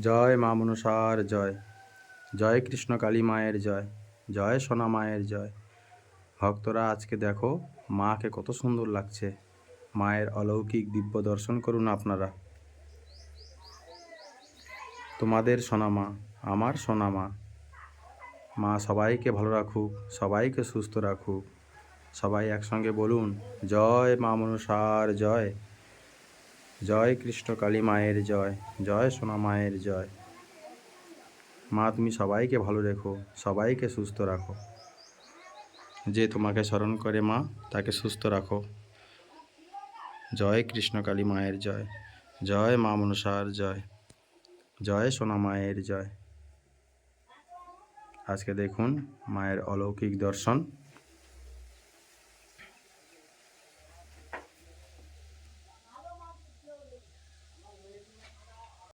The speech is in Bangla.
জয় মা মনসার জয়। জয় কৃষ্ণ কালী মায়ের জয়। জয় সোনা মায়ের জয়। ভক্তরা আজকে দেখো, মাকে কত সুন্দর লাগছে। মায়ের অলৌকিক দিব্য দর্শন করুন আপনারা। তোমাদের সোনা মা, আমার সোনা মা। মা সবাইকে ভালো রাখুক, সবাইকে সুস্থ রাখুক। সবাই একসঙ্গে বলুন, জয় মা মনসার জয়। জয় কৃষ্ণ কালী মায়ের জয় জয় সোনা মায়ের জয়। মা, তুমি সবাইকে ভালো রেখো, সবাইকে সুস্থ রাখো। যে তোমাকে স্মরণ করে মা, তাকে সুস্থ রাখো। জয় কৃষ্ণ কালী মায়ের জয় জয় মা মনসার জয় জয় সোনা মায়ের জয়। আজকে দেখুন মায়ের অলৌকিক দর্শন।